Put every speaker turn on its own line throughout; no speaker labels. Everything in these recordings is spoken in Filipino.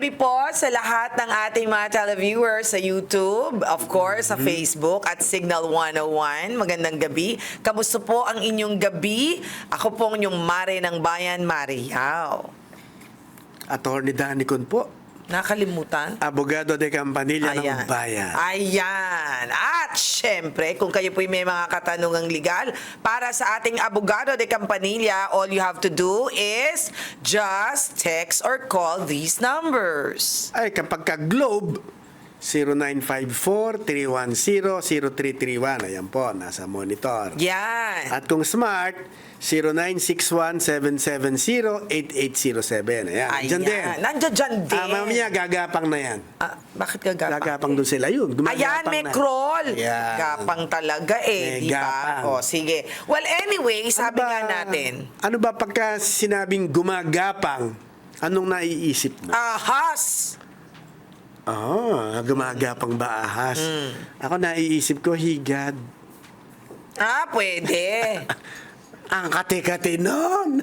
Gabi po sa lahat ng ating mga televiewers sa YouTube, of course, sa Facebook at Signal 101. Magandang gabi. Kamusta po ang inyong gabi? Ako po ang inyong Mare ng Bayan, Mariao.
Attorney Danicon po,
Nakalimutan?
abogado de Campanilla
Ayan.
ng Bayan.
Ayan. At syempre, kung kayo po may mga katanungang legal para sa ating abogado de Campanilla, all you have to do is just text or call these numbers.
Ay, kapag ka Globe, 0954-310-0331. Ayan po, nasa monitor.
Yan.
At kung smart, 0961-770-8807. Ayan, dyan din.
Nandiyan dyan din.
Ah, mamaya gagapang na yan.
Ah, bakit gagapang?
Gagapang doon sila yun. Gumagapang
Ayan, may
na.
crawl.
Ayan.
Gapang talaga eh,
May
di ba? O, sige. Well, anyway, sabi
Ano ba-
nga natin,
Ano ba pagka sinabing gumagapang, anong naiisip mo?
ahas.
Ah, gumagapang ba ahas?
Hmm.
Ako naiisip ko higad.
Ah, pwede.
Ang kati-kati nun.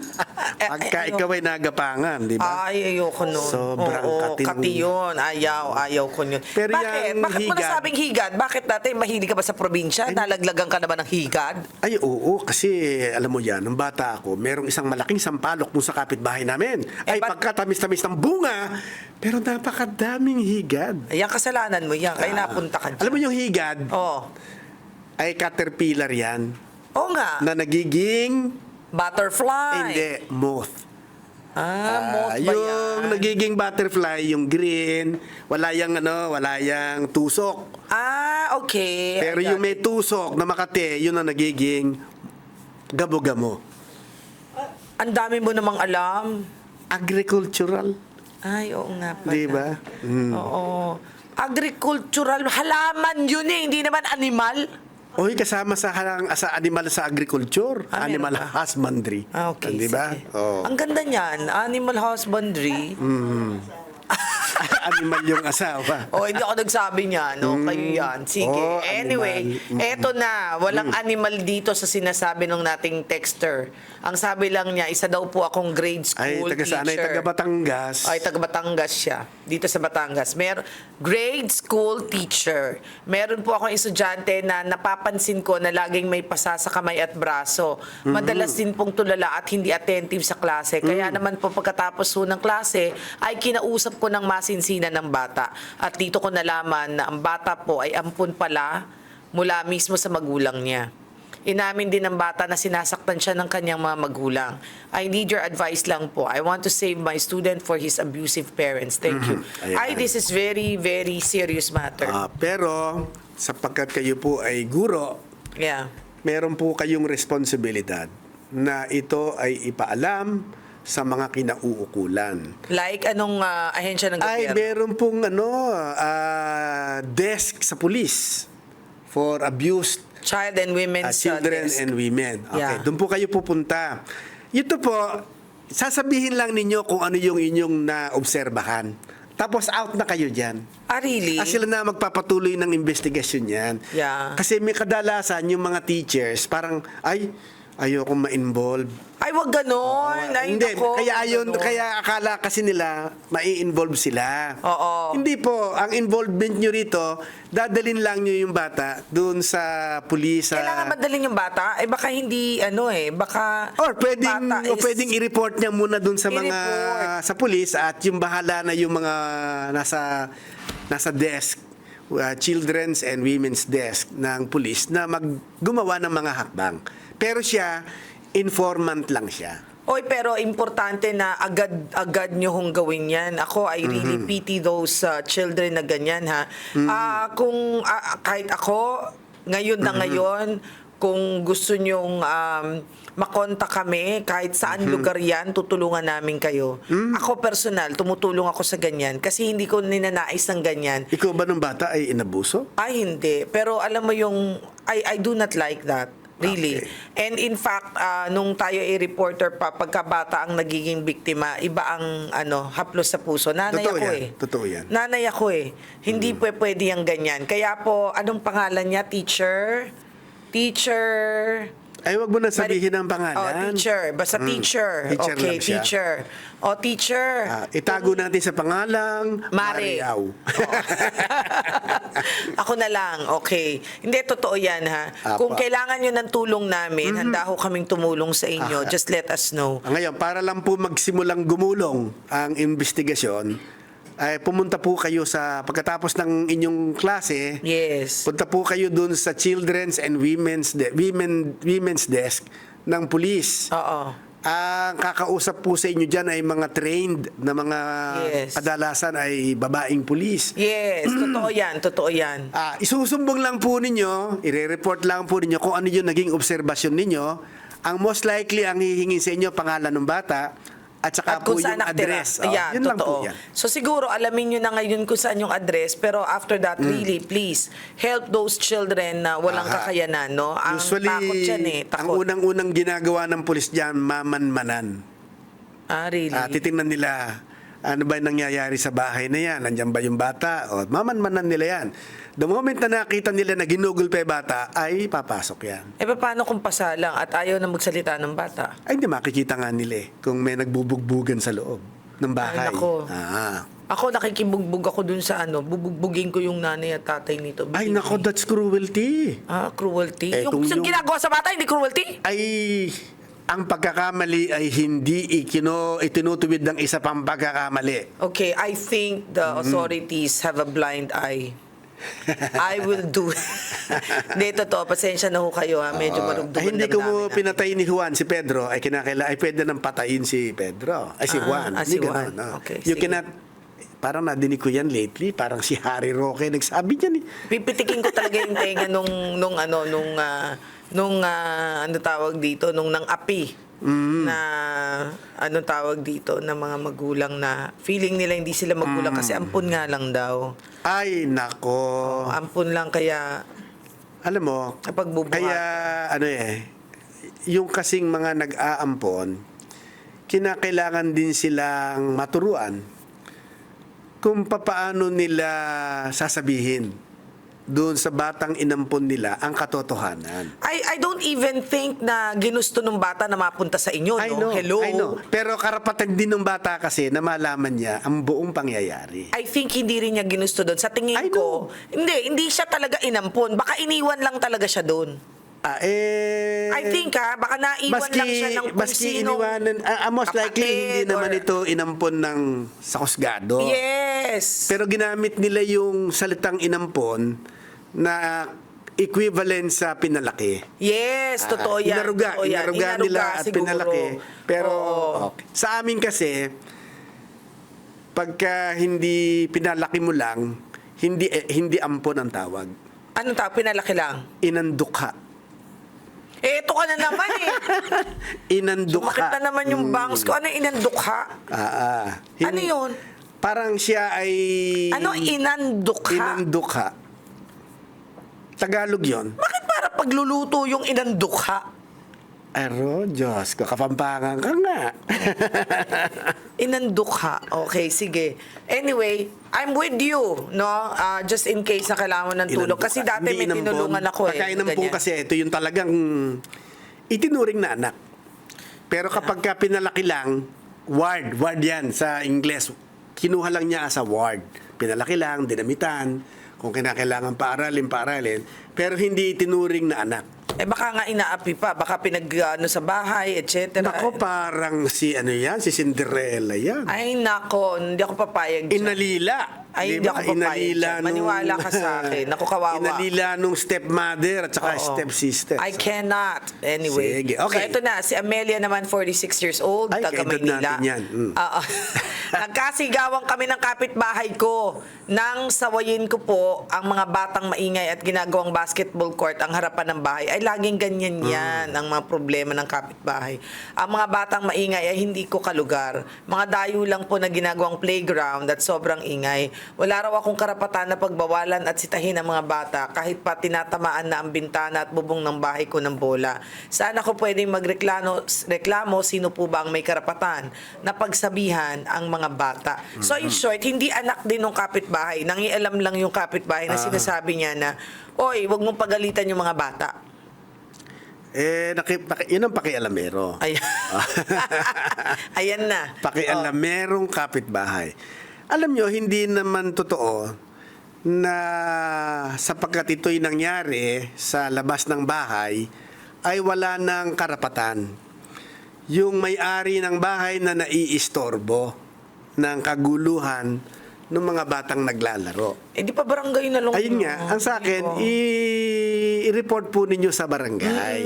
Eh,
Pagka
eh,
ikaw ay nagapangan, di ba?
Ay, ayoko nun.
Sobrang
Oo,
kati
kati yun. Ayaw, ayaw ko yun.
Pero
Bakit?
yung
Bakit mo
higad-
nasabing higad? Bakit dati mahilig ka ba sa probinsya? Nalaglagan ka na ba ng higad?
Ay, oo, kasi alam mo yan, nung bata ako, merong isang malaking sampalok kung sa kapitbahay namin.
Eh,
ay,
ba't-
pagkatamis-tamis ng bunga, pero napakadaming higad.
Ayan, kasalanan mo yan. Kaya napunta ka dyan.
Alam mo yung higad,
Oh.
ay caterpillar yan,
Oo nga.
na nagiging,
Butterfly.
hindi, moth.
Ah, moth ba
yung
yan?
nagiging butterfly, yung green, wala yang ano, wala yang tusok.
Ah, okay.
Pero
I
yung may tusok na makate, yun ang nagiging gabo-gamo.
Ang dami mo namang alam.
Agricultural,
Ay, oo nga pala.
di ba? Mm.
Oo. Agricultural. Halaman yun eh. Hindi naman animal.
Oy, kasama sa halang sa animal sa agriculture,
Ah,
animal
ba?
husbandry.
Ah, okay.
Di ba? Oh.
Ang ganda niyan. Animal husbandry.
animal yung asawa.
O, hindi ako nagsabi niya, no? Kayo yan. Sige.
Oh,
anyway,
animal. Mm.
eto na. Walang animal dito sa sinasabi ng nating texter. Ang sabi lang niya, isa daw po akong grade
Ay,
school
taga saan? Ay,
teacher.
taga Batangas.
Ay, taga Batangas siya. Dito sa Batangas. Mer grade school teacher. Meron po akong estudyante na napapansin ko na laging may pasa sa kamay at braso.
Mm-hmm.
Madalas din pong tulala at hindi attentive sa klase. Kaya
Mm.
naman po pagkatapos po ng klase ay kinausap ko ng masinsinan ng bata. At dito ko nalaman na ang bata po ay ampun pala mula mismo sa magulang niya. Inamin din ng bata na sinasaktan siya ng kanyang mga magulang. I need your advice lang po. I want to save my student for his abusive parents. Thank you.
Ayan.
Ay, this is very, very serious matter.
Ah, pero, sapagkat kayo po ay guro,
yeah.
meron po kayong responsibilidad na ito ay ipaalam sa mga kinauukulan.
Like, anong ah, ahensya ng
Ay,
gobyerno?
meron pong ano, ah, desk sa pulis for abused
Child and Women's uh,
children
Desk.
and women. Okay,
Yeah.
doon po kayo pupunta. Ito po, sasabihin lang ninyo kung ano yung inyong naobserbahan. Tapos out na kayo dyan.
Ah, really?
Ah, sila na magpapatuloy ng investigasyon yan.
Yeah.
Kasi may kadalasan yung mga teachers, parang, ay, ayoko ma-involve.
Ay, wag ganon. Ay,
Hindi,
nako,
kaya ayun,
ganon.
kaya akala kasi nila mai-involve sila.
Oo.
Hindi po, ang involvement nyo rito, dadalin lang nyo yung bata doon sa pulis. sa-
Kailangan madalin yung bata? Eh, baka hindi, ano eh, baka...
Or pwedeng,
bata
o pwedeng i-report niya muna doon sa mga sa pulis at yung bahala na yung mga nasa nasa desk uh, children's and women's desk ng pulis na maggumawa ng mga hakbang. Pero siya informant lang siya.
Oy, pero importante na agad-agad nyo hong gawin yan. Ako, I really
Mm-hmm.
pity those uh, children na ganyan, ha. Ah, kung ah, kahit ako, ngayon
Mm-hmm.
na ngayon, kung gusto nyong um, makonta kami, kahit saan
Mm-hmm.
lugar yan, tutulungan namin kayo. Ako personal, tumutulong ako sa ganyan kasi hindi ko ninanais ng ganyan.
Ikaw ba nung bata ay inabuso?
Ay, hindi. Pero alam mo yung, I, I do not like that. Really.
Okay.
And in fact, ah, nung tayo ay reporter pa, pagkabata ang nagiging biktima, iba ang ano, haplos sa puso. Nanay
Totoo
ako
yan.
eh.
Totoo yan. Mm.
Nanay ako eh. Hindi po pwede yung ganyan. Kaya po, anong pangalan niya? Teacher? Teacher?
Ay, wag mo na sabihin ang
Oh,
pangalan.
teacher. Basta
Mm.
teacher.
Teacher
okay,
lang siya.
teacher. O, teacher.
Ah, itago natin sa pangalang
Mare.
Mariaw.
Ako na lang, okay. Hindi, totoo yan ha.
Apa.
Kung kailangan nyo ng tulong namin, handa ho kaming tumulong sa inyo.
Ah.
Just let us know.
Ah, Ngayon, para lang po magsimulang gumulong ang investigasyon, ay pumunta po kayo sa pagkatapos ng inyong klase.
Yes.
Punta po kayo dun sa Children's and Women's de- Women Women's Desk ng pulis.
Oo.
Ang kakausap po sa inyo dyan ay mga trained na mga
Yes.
kadalasan ay babaeng pulis.
Yes, totoo yan, totoo yan.
Ah, isusumbong lang po ninyo, ire-report lang po ninyo kung ano yung naging obserbasyon ninyo. Ang most likely ang hihingin sa inyo pangalan ng bata at saka
At
po yung address. Oh,
yeah,
yun lang po
totoo.
yan.
So siguro alamin nyo na ngayon kung saan yung address pero after that
Mm.
really please help those children na walang
Aha.
kakayanan, no? Ang
Usually,
takot yan eh,
ang
takot.
unang-unang ginagawa ng pulis dyan, mamanmanan.
ah, really?
Ah, titingnan nila, ano ba yung nangyayari sa bahay na yan? Nandiyan ba yung bata? O, mamanmanan nila yan. The moment na nakita nila na ginugol pa yung bata, ay papasok yan.
eh paano kung pasalang at ayaw na magsalita ng bata?
Ay, hindi makikita nga nila eh, kung may nagbubugbugan sa loob ng bahay.
Ay, nako.
Ah.
Ako nakikibugbog ako dun sa ano, bubugbugin ko yung nanay at tatay nito.
Ay,
Believe
nako, that's cruelty.
Ah, cruelty.
Eh,
yung, yung
yung-
ginagawa sa bata, hindi cruelty?
Ay, ang pagkakamali ay hindi ikino, itinutuwid ng isa pang pagkakamali.
Okay, I think the
Mm-hmm.
authorities have a blind eye. I will do. Hindi, totoo. Pasensya na ho kayo ha. Medyo marugdugan
Ay, hindi ko mo pinatay ni Juan si Pedro, ay kinakaila, ay pwede nang patayin si Pedro. Ay, si
Ah,
Juan.
ah,
Hindi
si
ganun,
Juan.
no?
Okay,
you
sige.
cannot, parang nadinig ko yan lately, parang si Harry Roque nagsabi niyan eh.
Pipitikin ko talaga yung tenga nung, nung ano, nung, ah, nung, ah, ano tawag dito, nung nang api.
Mm.
Na, ano tawag dito, na mga magulang na feeling nila hindi sila magulang
Mm.
kasi ampun nga lang daw.
Ay, nako.
Ampun lang kaya
Alam mo,
Napagbubuhat.
kaya ano eh, yung kasing mga nag-aampon, kinakailangan din silang maturuan kung papaano nila sasabihin doon sa batang inampon nila ang katotohanan.
I, I don't even think na ginusto ng bata na mapunta sa inyo,
I
no?
know,
Hello?
I know. Pero karapatan din ng bata kasi na malaman niya ang buong pangyayari.
I think hindi rin niya ginusto doon. Sa tingin
I
ko, hindi, hindi siya talaga inampon. Baka iniwan lang talaga siya doon.
Ah, eh,
I think ha, baka naiwan
maski,
lang siya ng kung
maski
sinong
iniwanan, ah, ah, most likely hindi
kapatid
naman
or-
ito inampon ng sa husgado.
Yes.
Pero ginamit nila yung salitang inampon na equivalent sa pinalaki.
yes, totoo
Ah,
yan.
Inaruga,
totoo yan.
inaruga nila at
siguro.
pinalaki. Pero
Oo.
okay. sa amin kasi, pagka hindi pinalaki mo lang, hindi eh, hindi ampon ang tawag.
Anong tawag? Pinalaki lang.
Inandukha.
Eh, ito ka na naman eh.
Inandukha.
Sumakit na naman yung bangs ko. Ano yung inandukha?
Ah, ah. Hin-
Ano yun?
Parang siya ay...
Ano inandukha?
Inandukha. Tagalog yon.
Bakit para pagluluto yung inandukha?
Aro, Diyos ko, kapampangan ka nga.
Inandukha. Okay, sige. Anyway, I'm with you, no? Ah, just in case na kailangan ng tulong. Kasi dati
Hindi
may
inampon.
tinulungan ako eh.
Pagka inampon
ganyan.
kasi, ito yung talagang itinuring na anak. Pero kapag ka pinalaki lang, ward, ward yan sa Ingles. Kinuha lang niya as a ward. Pinalaki lang, dinamitan, kung kinakailangan paaralin, paaralin. Pero hindi itinuring na anak.
Eh baka nga inaapi pa, baka pinag ano sa bahay, etc.
Nako, parang si ano yan, si Cinderella yan.
Ay nako, hindi ako papayag dyan.
Inalila.
Ay,
Di
hindi
ba?
ako papayag dyan. Maniwala ka sa akin. Naku, kawawa.
Inalila nung stepmother at saka
Oo.
stepsister.
I cannot. Anyway.
Sige, okay.
So ito na, si Amelia naman 46 years old,
Ay,
taga
kaedad
Maynila.
natin yan. Mm.
Oo. Nagkasigawan kami ng kapitbahay ko nang sawayin ko po ang mga batang maingay at ginagawang basketball court ang harapan ng bahay. Ay laging ganyan
Mm.
yan ang mga problema ng kapitbahay. Ang mga batang maingay ay hindi ko kalugar. Mga dayo lang po na ginagawang playground at sobrang ingay. Wala raw akong karapatan na pagbawalan at sitahin ang mga bata kahit pa tinatamaan na ang bintana at bubong ng bahay ko ng bola. Saan ako pwedeng magreklamo reklamo, sino po ba ang may karapatan na pagsabihan ang mga bata. So in short, hindi anak din ng kapitbahay. Nangialam lang yung kapitbahay na sinasabi niya na, Oy, wag mong pagalitan yung mga bata.
Eh, naki, paki, yun ang pakialamero.
Ayan. Ayan na.
Pakialamerong kapitbahay. Alam nyo, hindi naman totoo na sapagkat ito'y nangyari sa labas ng bahay, ay wala ng karapatan. Yung may-ari ng bahay na naiistorbo ng kaguluhan ng mga batang naglalaro.
Eh, di pa barangay na lang.
Ayun
yun.
nga, ang sa akin, i- i-report po ninyo sa barangay.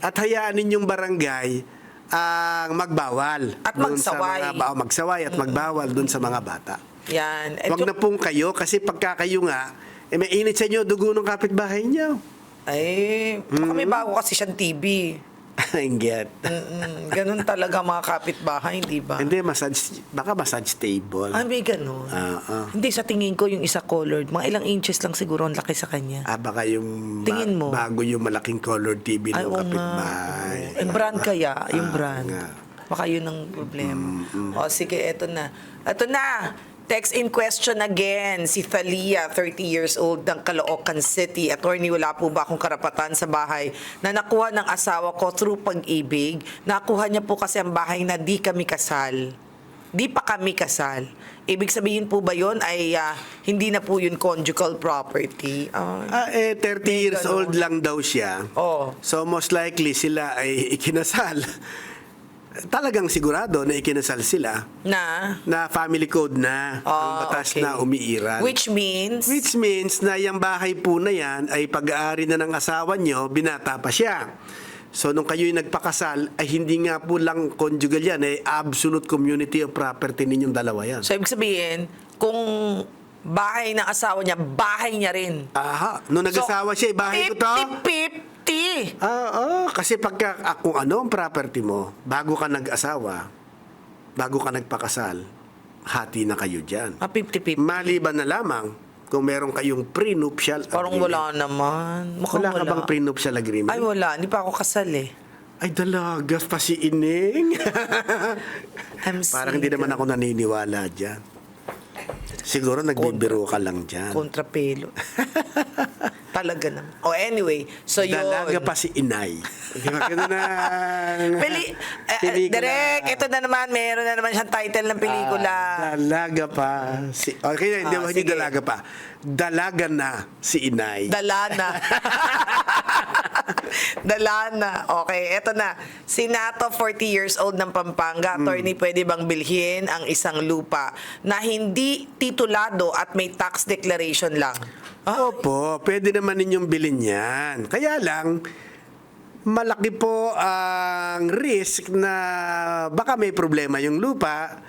At hayaan ninyong barangay ang magbawal.
At
dun sa
magsaway.
mga, ba- magsaway at magbawal dun sa mga bata.
Yan.
Huwag na pong kayo kasi pagka kayo nga, eh, may init sa inyo, dugo ng kapitbahay niyo.
Ay,
Mm.
may bago kasi siyang TV.
Inget.
Mm-mm, ganun talaga mga kapitbahay, di ba?
Hindi, massage, baka massage table.
Ah, may ganun.
Ah, ah.
Hindi, sa tingin ko yung isa colored. Mga ilang inches lang siguro ang laki sa kanya.
Ah, baka yung
Tingin mo.
bago yung malaking color TV
Ay,
ng
oo nga.
kapitbahay.
Oo. Ang brand kaya, yung
Ah,
brand.
nga.
Baka yun ang problema. O, sige, eto na. Eto na! Text in question again, si Thalia, 30 years old, ng Caloocan City. Attorney, wala po ba akong karapatan sa bahay na nakuha ng asawa ko through pag-ibig? Nakuha niya po kasi ang bahay na di kami kasal. Di pa kami kasal. Ibig sabihin po ba yon ay ah, hindi na po yun conjugal property? Ah,
Ah, eh, 30
May
years old lang daw siya.
Oo.
So, most likely sila ay ikinasal. Talagang sigurado na ikinasal sila
na?
na family code na ang
Ah,
batas
okay.
na umiiral.
Which means?
Which means na yung bahay po na yan ay pag-aari na ng asawa nyo, binata pa siya. So, nung kayo'y nagpakasal, ay hindi nga po lang conjugal yan, ay absolute community of property ninyong dalawa yan.
So, ibig sabihin, kung bahay ng asawa niya, bahay niya rin.
Aha, nung nag-asawa siya, eh, bahay ko to?
50-50.
Ah, oo. kasi pagka ah, kung ano ang property mo, bago ka nag-asawa, bago ka nagpakasal, hati na kayo dyan.
Ah, 50-50.
Maliban na lamang kung meron kayong prenuptial
Parang
agreement.
wala naman. Mukhang
Wala ka bang prenuptial agreement?
Ay, wala. Hindi pa ako kasal eh.
Ay, dalagas pa si Ining.
I'm
Parang hindi naman ako naniniwala dyan. Siguro nagbibiro ka lang dyan.
Kontrapelo. Talaga naman. Oh, anyway. So, yun.
Dalaga pa si Inay. Ganun na?
Peli, eh,
Pelikula.
Direk, ito na naman, meron na naman siyang title ng pelikula.
Ah, dalaga pa. Si, okay, hindi
Ah,
hindi dalaga pa. Dalaga na si Inay.
Dalana. Dalana. Okay, eto na. Si Nato, 40 years old ng Pampanga. Attorney, pwede bang bilhin ang isang lupa na hindi titulado at may tax declaration lang? Ah,
Opo, pwede naman ninyong bilhin yan. Kaya lang, malaki po ang risk na baka may problema yung lupa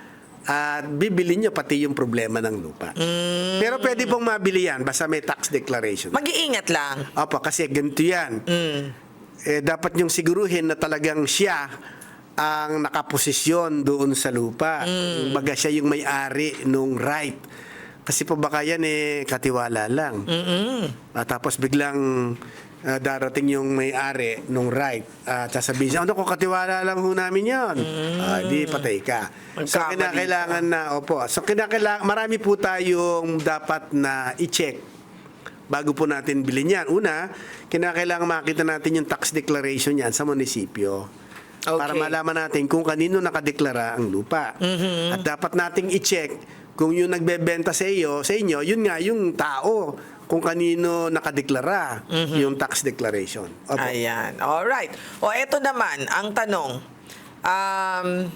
at bibili nyo pati yung problema ng lupa.
Mm.
Pero pwede pong mabili yan basta may tax declaration.
Mag-iingat lang.
Opo, kasi ganito yan.
Mm.
Eh, dapat yung siguruhin na talagang siya ang nakaposisyon doon sa lupa.
Mm.
Baga siya yung may-ari nung right. Kasi po baka yan eh katiwala lang.
Mm-mm.
Ah, tapos biglang ah, darating yung may-ari nung right. At sasabihin siya, ano kung katiwala lang ho namin yun? Ah, di patay ka. So kinakailangan na, opo. So kinakailangan, marami po tayong dapat na i-check bago po natin bilhin yan. Una, kinakailangan makita natin yung tax declaration yan sa munisipyo.
Okay.
Para malaman natin kung kanino nakadeklara ang lupa. At dapat nating i-check kung yung nagbebenta sa iyo, sa inyo, yun nga yung tao kung kanino nakadeklara yung tax declaration. Opo.
Ayan. Alright. O eto naman, ang tanong. Um,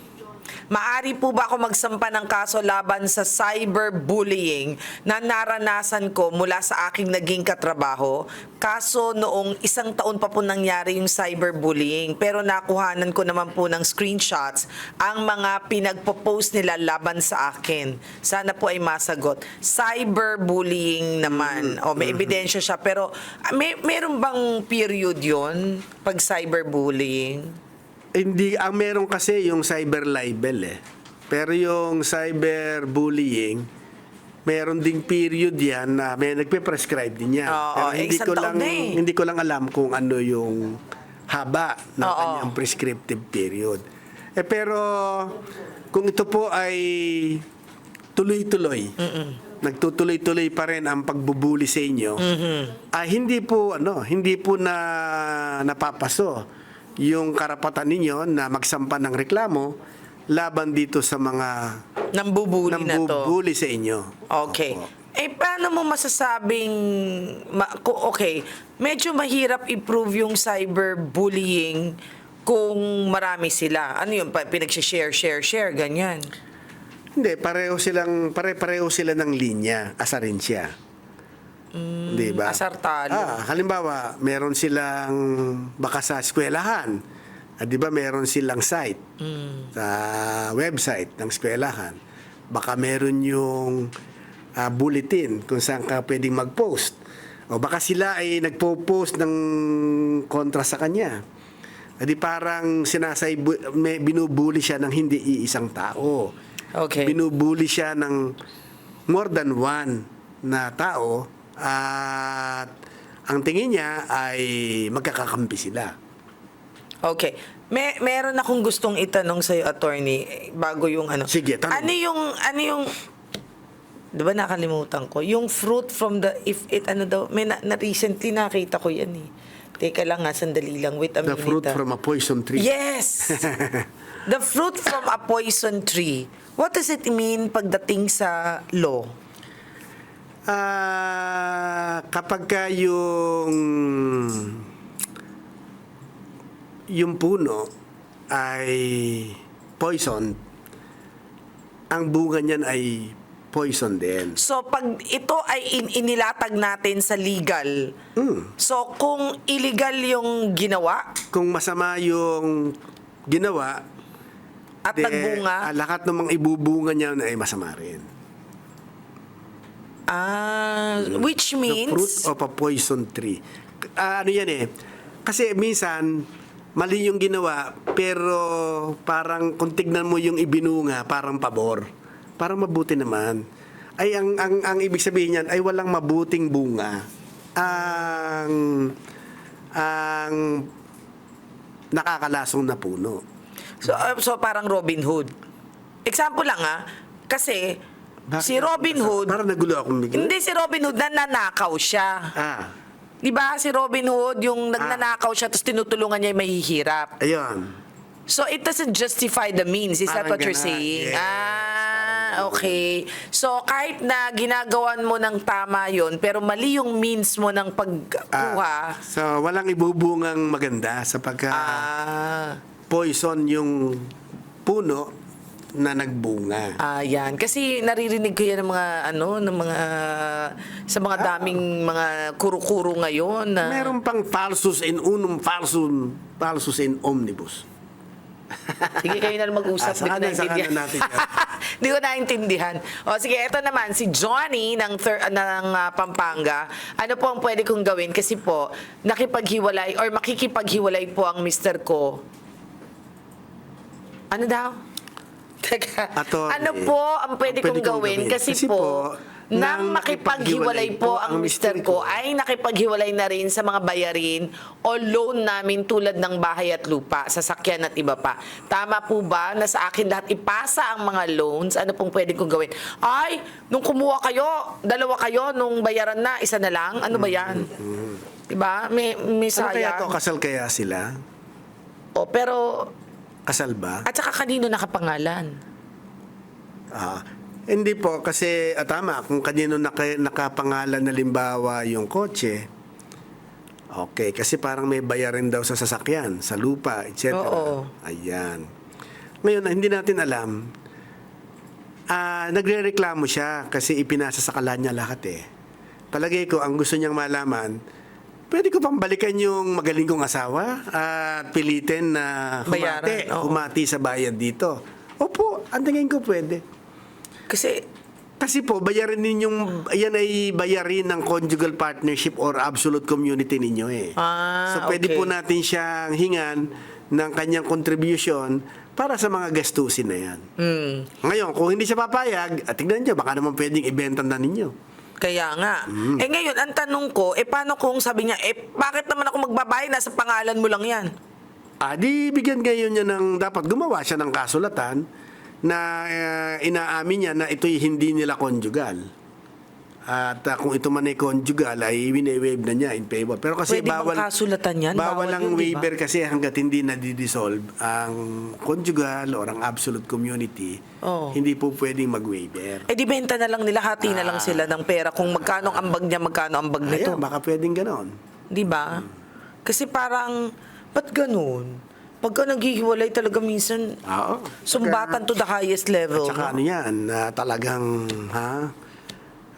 maari po ba ako magsampa ng kaso laban sa cyberbullying na naranasan ko mula sa aking naging katrabaho? Kaso noong isang taon pa po nangyari yung cyberbullying pero nakuhanan ko naman po ng screenshots ang mga pinagpo-post nila laban sa akin. Sana po ay masagot. Cyberbullying naman. O may ebidensya siya pero ah, may meron bang period 'yon pag cyberbullying?
Hindi, ang meron kasi yung cyber libel eh. Pero yung cyber bullying, meron ding period yan na may nagpe-prescribe din yan.
Oo,
Pero
eh,
hindi ko lang
eh.
hindi ko lang alam kung ano yung haba ng
Oo.
kanyang prescriptive period. Eh pero kung ito po ay tuloy-tuloy. Nagtutuloy-tuloy pa rin ang pagbubuli sa inyo. Ah, hindi po ano, hindi po na napapaso yung karapatan ninyo na magsampa ng reklamo laban dito sa mga
Nambubuli na to.
nambubuli sa inyo.
Okay.
Opo.
Eh, paano mo masasabing, ma- okay, medyo mahirap i-prove yung cyberbullying kung marami sila. Ano yun, pinag-share, share, share, ganyan.
Hindi, pareho silang pare-pareho sila ng linya, asa siya. Di ba?
Mm, asar talo.
Ah, halimbawa, meron silang baka sa eskwelahan. Ah, di ba meron silang site
Mm.
sa website ng eskwelahan. Baka meron yung ah, bulletin kung saan ka pwedeng mag-post. O baka sila ay nagpo-post ng kontra sa kanya. Ah, di parang sinasay may binubuli siya ng hindi iisang tao.
Okay.
Binubuli siya ng more than one na tao at ang tingin niya ay magkakakampi sila.
Okay. May meron akong gustong itanong sa attorney eh, bago yung ano.
Sige, tanong.
Ano yung ano yung 'Di ba nakalimutan ko? Yung fruit from the if it ano daw, may na, na recently nakita ko 'yan eh. Teka lang nga, sandali lang. Wait a
The
minute.
fruit
ah.
from a poison tree.
Yes! the fruit from a poison tree. What does it mean pagdating sa law?
Ah, kapag ka yung yung puno ay poison, ang bunga niyan ay poison din.
So, pag ito ay in- inilatag natin sa legal,
Mm.
so kung illegal yung ginawa
Kung masama yung ginawa,
at
de,
nagbunga,
ah, lahat ng mga ibubunga niya ay masama rin.
Ah, which
The fruit
means,
of a poison tree. Ah, ano yan eh. Kasi minsan, mali yung ginawa, pero parang kung tignan mo yung ibinunga, parang pabor. Parang mabuti naman. Ay, ang, ang, ang ibig sabihin niyan ay walang mabuting bunga. Ang, ang nakakalasong na puno.
so, uh, so parang Robin Hood. Example lang ah, kasi si Robin Hood,
Parang nagulo ako. bigla.
hindi si Robin Hood, nananakaw siya.
Ah,
Di ba si Robin Hood, yung nagnanakaw siya tapos tinutulungan niya yung mahihirap.
ayun.
So it doesn't justify the means. Is that
Parang
what you're saying?
Yes,
ah, okay. So kahit na ginagawan mo ng tama yon pero mali yung means mo ng pagkuha,
Ah, so, walang ibubungang maganda sapagkat
ah,
poison yung puno na nagbunga.
ah, yan. Kasi naririnig ko yan ng mga, ano, ng mga, sa mga daming mga kuro-kuro ngayon na,
Meron pang falsus in unum falsum falsus in omnibus.
sige kayo na lang mag-usap.
Ah, sa
Di ko
kanan, sa
naintindihan.
kanan natin yan.
Di ko naintindihan. O sige, ito naman, si Johnny ng, thir- ng ah, Pampanga. Ano po ang pwede kong gawin? Kasi po, nakipaghiwalay or makikipaghiwalay po ang mister ko. Ano daw? Teka,
Attorney,
ano po ang pwede,
ang
kong
pwede kong
gawin?
gawin?
Kasi,
Kasi
po, nang makipaghiwalay po ang mister ko, ay nakipaghiwalay na rin sa mga bayarin o loan namin tulad ng bahay at lupa, sasakyan at iba pa. Tama po ba na sa akin lahat ipasa ang mga loans? Ano pong pwede kong gawin? Ay, nung kumuha kayo, dalawa kayo, nung bayaran na, isa na lang? Ano ba yan? Diba? May, may
Ano kaya to
sayang.
kasal kaya sila?
O, pero,
Kasal ba?
at saka kanino nakapangalan?
Ah, hindi po kasi ah, tama kung kanino naka, nakapangalan na limbawa yung kotse. Okay, kasi parang may bayarin daw sa sasakyan, sa lupa, etc.
Oo.
Ayan. Ngayon, hindi natin alam. Ah, nagrereklamo siya kasi ipinasa sa kala niya lahat eh. Palagay ko, ang gusto niyang malaman, pwede ko balikan yung magaling kong asawa at pilitin na humati,
Bayaran, oo.
humati sa bayad dito. Opo, ang tingin ko pwede.
Kasi,
Kasi po, bayarin ninyong, yan ay bayarin ng conjugal partnership or absolute community ninyo eh.
Ah,
so pwede
okay.
po natin siyang hingan ng kanyang contribution para sa mga gastusin na yan.
Mm.
Ngayon, kung hindi siya papayag, at tignan nyo, baka naman pwedeng ibenta na ninyo.
Kaya nga.
Mm.
Eh ngayon, ang tanong ko, eh paano kung sabi niya, eh bakit naman ako magbabayad? Nasa pangalan mo lang yan.
Ah, di bigyan ngayon niya ng, dapat gumawa siya ng kasulatan na eh, inaamin niya na ito'y hindi nila conjugal. At ah, kung ito man ay conjugal, ay wine-waive na niya in favor. Pero kasi
Pwede
bawal,
kasulatan yan?
Bawal,
Bawal
ang
yun,
waiver kasi hanggat hindi na dissolve ang conjugal or ang absolute community,
Oo.
hindi po pwedeng mag-waiver.
Eh di benta na lang nila, hati na lang sila ng pera kung magkano ang ambag niya, magkano ang ambag nito.
Ayan, baka pwedeng ganon.
Di ba? Kasi parang, ba't ganun? Pagka naghihiwalay talaga minsan,
Oo.
sumbatan to the highest level.
At saka ano yan, na talagang ha,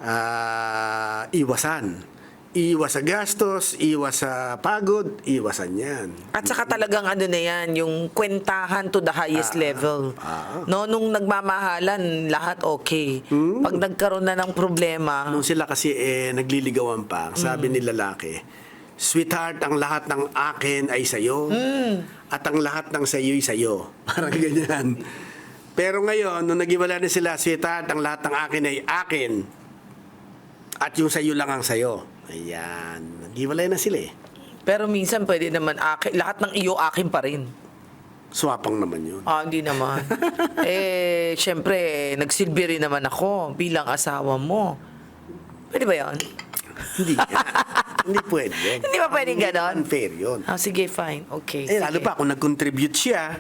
ah, iwasan. Iwas sa gastos, iwas sa pagod, iwasan yan.
At saka talagang ano na yan, yung kwentahan to the highest level.
ah.
No, nung nagmamahalan, lahat okay.
Hmm.
Pag nagkaroon na ng problema,
Nung sila kasi eh, nagliligawan pa, sabi ni lalaki, Sweetheart, ang lahat ng akin ay sa'yo. At ang lahat ng sa'yo ay sa'yo. Parang ganyan. Pero ngayon, nung nag-iwala na sila, Sweetheart, ang lahat ng akin ay akin. At yung sa'yo lang ang sa'yo. Ayan. Nag-iwalay na sila eh.
pero minsan pwede naman akin, lahat ng iyo akin pa rin.
Swapang naman yun.
Ah, hindi naman. eh, syempre, nagsilbi rin naman ako bilang asawa mo. Pwede ba yan?
Hindi nga. Hindi pwede yun.
Hindi ba pwedeng
Hindi
ganon?
Unfair yun.
Ah, sige, fine. Okay.
Eh, lalo
sige.
pa kung nag-contribute siya,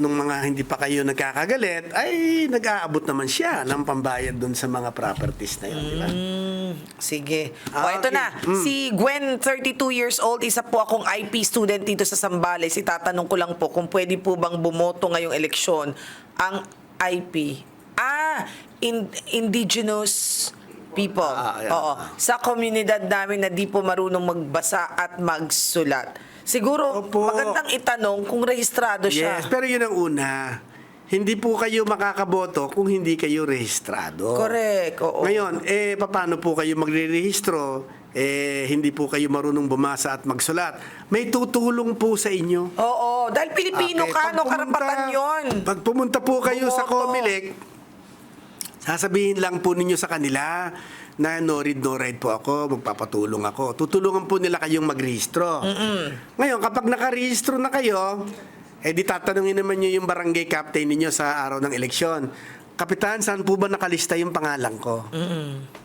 nung mga hindi pa kayo nagkakagalit, ay nag-aabot naman siya ng pambayad dun sa mga properties na yun, di ba?
Mm, sige. O,
Ah,
ito
okay.
na.
Mm.
Si Gwen, 32 years old, isa po akong IP student dito sa Sambales. Itatanong ko lang po kung pwede po bang bumoto ngayong eleksyon ang IP. Ah, in- indigenous people.
Ah, yeah.
Oo. Sa komunidad namin na di po marunong magbasa at magsulat. Siguro,
Opo.
magandang itanong kung rehistrado siya.
Yes, pero yun ang una. Hindi po kayo makakaboto kung hindi kayo rehistrado.
Correct. Oo.
Ngayon, eh, paano po kayo magre-rehistro? Eh, hindi po kayo marunong bumasa at magsulat. May tutulong po sa inyo.
Oo, dahil Pilipino
Okay,
ka,
pag
no,
pumunta-
karapatan yon.
Pag pumunta po kayo sa
Bumoto.
Comelec, sasabihin lang po ninyo sa kanila na no read no write po ako, magpapatulong ako. Tutulungan po nila kayong magrehistro. Ngayon, kapag nakarehistro na kayo, eh di tatanungin naman nyo yung barangay captain ninyo sa araw ng eleksyon. Kapitan, saan po ba nakalista yung pangalan ko?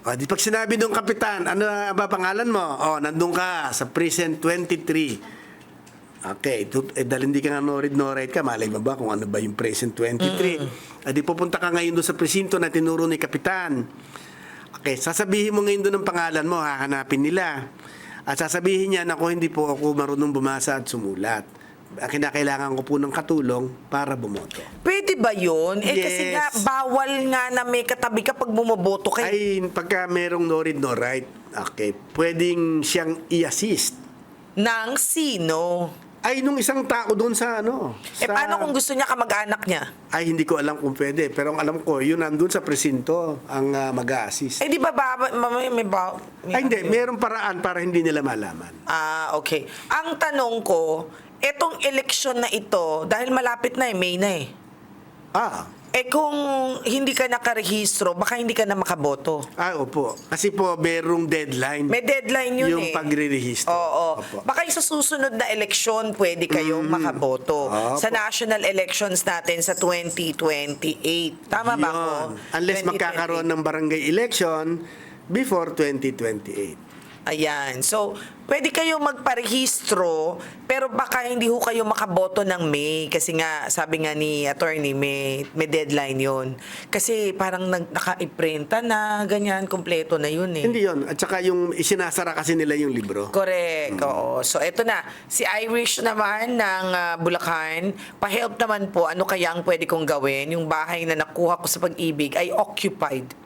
O, di pag sinabi nung kapitan, ano ba pangalan mo? O, nandun ka sa present 23. Okay, ito, eh, dahil hindi ka nga no read no write ka, malay mo ba kung ano ba yung present 23? Ah, di pupunta ka ngayon doon sa presinto na tinuro ni Kapitan. Okay, sasabihin mo ngayon doon ang pangalan mo, hahanapin nila. At sasabihin niya, ako hindi po ako marunong bumasa at sumulat. Ang kinakailangan ko po ng katulong para bumoto.
Pwede ba yun? Eh kasi
Yes.
nga, bawal nga na may katabi ka pag bumoboto ka.
Ay, pagka merong no read no write, okay, pwedeng siyang i-assist.
Ng sino?
Ay, nung isang tao doon sa ano.
Eh
sa-
paano kung gusto niya kamag-anak niya?
Ay, hindi ko alam kung pwede. Pero ang alam ko, yun nandun sa presinto ang ah, mag-a-assist.
Eh di ba ba, may, may ba? may-
Ay, hindi. Merong paraan para hindi nila malaman.
Ah, okay. Ang tanong ko, etong eleksyon na ito, dahil malapit na eh, May na eh.
Ah,
Eh kung hindi ka nakarehistro, baka hindi ka na makaboto.
ah, opo. Kasi po, merong deadline.
May deadline yun
yung
eh.
pagre-rehistro.
Oo.
Opo.
Baka sa susunod na eleksyon, pwede kayong makaboto.
Opo.
Sa national elections natin sa 2028. Tama ba ako?
Yun. Unless
2028.
magkakaroon ng barangay election before 2028.
Ayan. So, pwede kayong magparehistro, pero baka hindi ho kayo makaboto ng May. Kasi nga, sabi nga ni attorney, may, may deadline yon Kasi parang nag, naka-iprenta na, ganyan, kompleto na yun eh.
Hindi yon At saka yung isinasara kasi nila yung libro.
Correct. Oo. So, eto na. Si Irish naman ng ah, Bulacan, pa-help naman po, ano kaya ang pwede kong gawin? Yung bahay na nakuha ko sa pag-ibig ay occupied.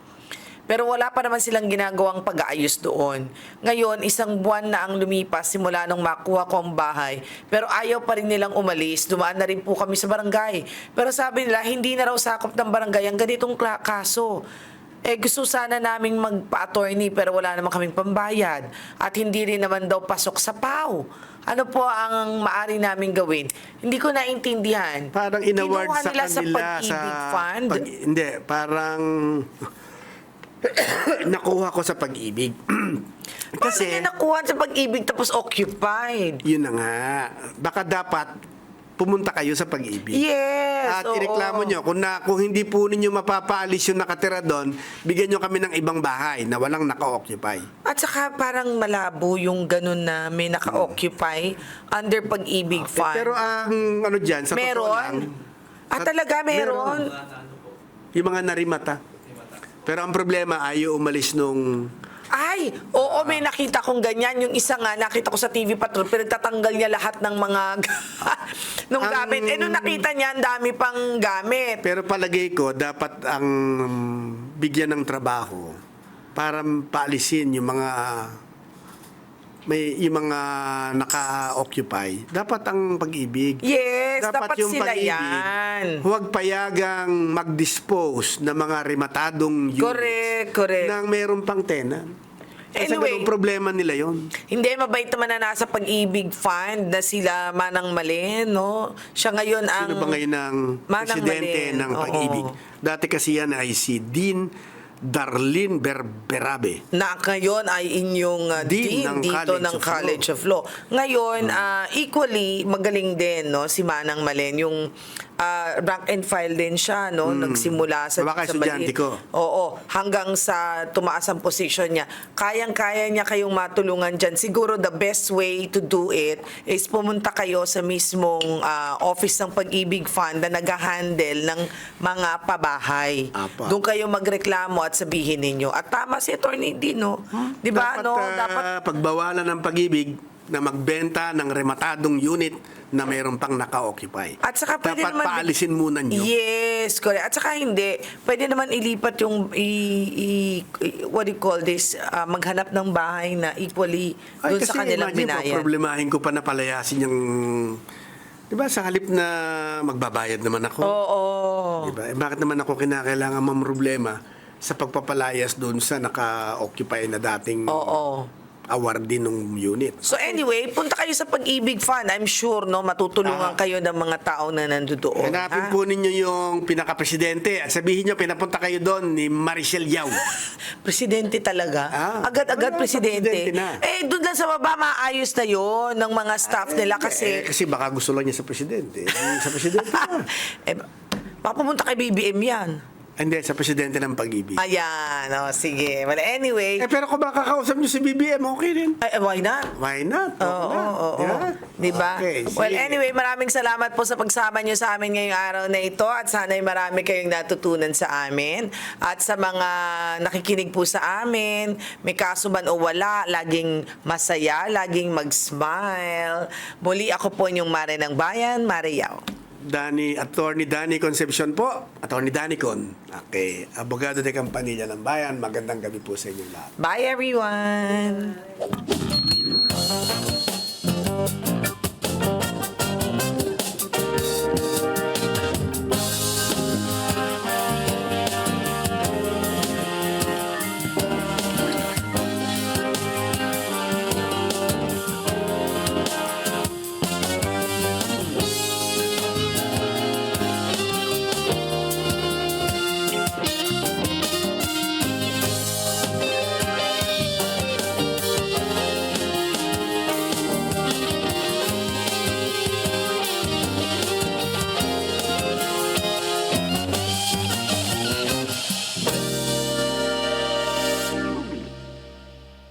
Pero wala pa naman silang ginagawang pag-aayos doon. Ngayon, isang buwan na ang lumipas simula nung makuha ko ang bahay. Pero ayaw pa rin nilang umalis. Dumaan na rin po kami sa barangay. Pero sabi nila, hindi na raw sakop ng barangay ang ganitong kaso. Eh gusto sana naming magpa-attorney pero wala naman kaming pambayad. At hindi rin naman daw pasok sa PAW. Ano po ang maari namin gawin? Hindi ko naintindihan.
Parang inaward
Kinuha
sa
nila
kanila
sa pag-ibig fund.
pag- hindi, parang nakuha ko sa pag-ibig.
Kasi
Kasi
nakuha sa pag-ibig tapos occupied.
yun na nga. Baka dapat pumunta kayo sa pag-ibig.
Yes.
At
oo.
ireklamo nyo, kung, na, kung hindi po ninyo mapapaalis yung nakatira doon, bigyan nyo kami ng ibang bahay na walang naka-occupy.
At saka parang malabo yung ganun na may naka-occupy under pag-ibig fund.
Pero ang ano dyan, sa totoo
meron?
lang,
Ah, talaga meron?
yung mga narimata. Pero ang problema, ayaw umalis nung...
Ay, oo, may nakita kong ganyan. Yung isa nga, nakita ko sa TV Patrol, pinagtatanggal niya lahat ng mga nung
Ang-
gamit. Eh, nung nakita niya, ang dami pang gamit.
Pero palagay ko, dapat ang bigyan ng trabaho para paalisin yung mga may yung mga naka-occupy. Dapat ang pag-ibig.
Yes, dapat sila yan.
Huwag payagang mag-dispose ng mga rematadong units
Correct, correct.
nang meron pang tenant. Kasi
Anyway.
ganun problema nila yon.
Hindi, mabait naman na nasa pag-ibig fund na sila Manang Mali, no? Siya ngayon ang...
Sino ba ngayon ang presidente
Malin,
ng
oo.
pag-ibig? Dati kasi yan ay si Dean Darlene Berberabe.
na ngayon ay inyong uh,
Dean
dean,
ng
dito
College
ng
of
College of Law. Ngayon, ah, equally magaling din no si Manang Malen yung ah, rank and file din siya no nagsimula sa
Baka
sa maliit.
ko.
Oo, hanggang sa tumaas ang position niya. Kayang-kaya niya kayong matulungan diyan. Siguro the best way to do it is pumunta kayo sa mismong ah, office ng Pag-ibig Fund na nag-handle ng mga pabahay.
Apa.
Doon kayo magreklamo at sabihin ninyo. At tama si Attorney Dino. Di ba?
dapat,
no?
ah,
dapat
pagbawalan ng pag-ibig na magbenta ng rematadong unit na mayroon pang naka-occupy.
At saka pwede
dapat
naman
paalisin muna nyo.
Yes, correct. At saka hindi, pwede naman ilipat yung i, i- what do you call this, ah, maghanap ng bahay na equally
Ay,
doon sa kanilang binayan.
problemahin ko pa na palayasin yung... Di ba, sa halip na magbabayad naman ako.
Oo.
Di ba? Eh, bakit naman ako kinakailangan mamroblema sa pagpapalayas doon sa naka-occupy na dating
Oo.
Awardee ng unit?
So anyway, punta kayo sa Pag-ibig Fund. I'm sure no matutulungan
Ah.
kayo ng mga tao na nandoon.
Hanapin
ha?
po ninyo yung pinaka-presidente at sabihin nyo, pinapunta kayo doon ni Maricel Yao.
Presidente talaga.
Ah,
Agad-agad
wala,
presidente.
presidente na.
Eh, doon lang sa baba, maayos na yon ng mga staff nila
Eh,
kasi...
kasi baka gusto lang niya sa presidente. Eh, sa presidente na.
eh, baka pumunta kay BBM yan.
Hindi, sa presidente ng pag-ibig.
Ayan, oh, sige. Well, anyway,
Eh, pero kung makakausap nyo si BBM, okay rin.
ay, why not?
Why not?
Oo,
na.
oo, oo. Di ba?
Okay,
well,
sige.
anyway, maraming salamat po sa pagsama nyo sa amin ngayong araw na ito at sana'y marami kayong natutunan sa amin. At sa mga nakikinig po sa amin, may kaso man o wala, laging masaya, laging mag-smile. Muli ako po inyong Mare ng Bayan, Mare Yao.
Danny, Attorney Danny Concepcion po. Attorney Danny Con. Okay. Abogado de Campanilla ng Bayan. Magandang gabi po sa inyo lahat.
Bye everyone!